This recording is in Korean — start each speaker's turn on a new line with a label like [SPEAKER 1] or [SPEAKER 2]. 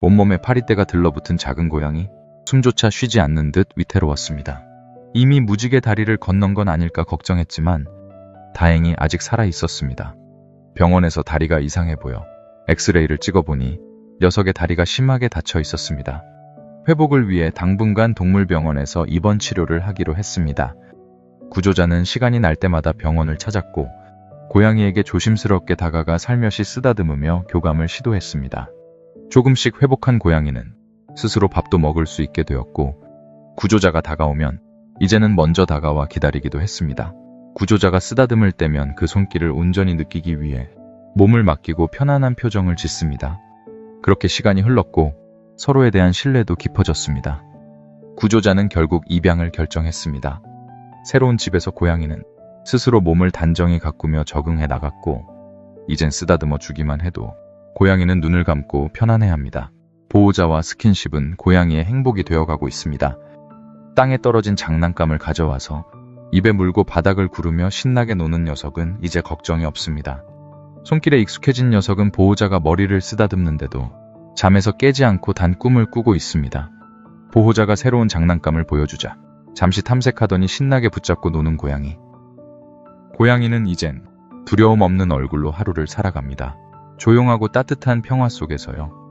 [SPEAKER 1] 온몸에 파리떼가 들러붙은 작은 고양이, 숨조차 쉬지 않는 듯 위태로웠습니다. 이미 무지개 다리를 건넌 건 아닐까 걱정했지만 다행히 아직 살아 있었습니다. 병원에서 다리가 이상해 보여 엑스레이를 찍어보니 녀석의 다리가 심하게 다쳐 있었습니다. 회복을 위해 당분간 동물병원에서 입원 치료를 하기로 했습니다. 구조자는 시간이 날 때마다 병원을 찾았고 고양이에게 조심스럽게 다가가 살며시 쓰다듬으며 교감을 시도했습니다. 조금씩 회복한 고양이는 스스로 밥도 먹을 수 있게 되었고 구조자가 다가오면 이제는 먼저 다가와 기다리기도 했습니다. 구조자가 쓰다듬을 때면 그 손길을 온전히 느끼기 위해 몸을 맡기고 편안한 표정을 짓습니다. 그렇게 시간이 흘렀고 서로에 대한 신뢰도 깊어졌습니다. 구조자는 결국 입양을 결정했습니다. 새로운 집에서 고양이는 스스로 몸을 단정히 가꾸며 적응해 나갔고 이젠 쓰다듬어 주기만 해도 고양이는 눈을 감고 편안해합니다. 보호자와 스킨십은 고양이의 행복이 되어가고 있습니다. 땅에 떨어진 장난감을 가져와서 입에 물고 바닥을 구르며 신나게 노는 녀석은 이제 걱정이 없습니다. 손길에 익숙해진 녀석은 보호자가 머리를 쓰다듬는데도 잠에서 깨지 않고 단 꿈을 꾸고 있습니다. 보호자가 새로운 장난감을 보여주자 잠시 탐색하더니 신나게 붙잡고 노는 고양이. 고양이는 이젠 두려움 없는 얼굴로 하루를 살아갑니다. 조용하고 따뜻한 평화 속에서요.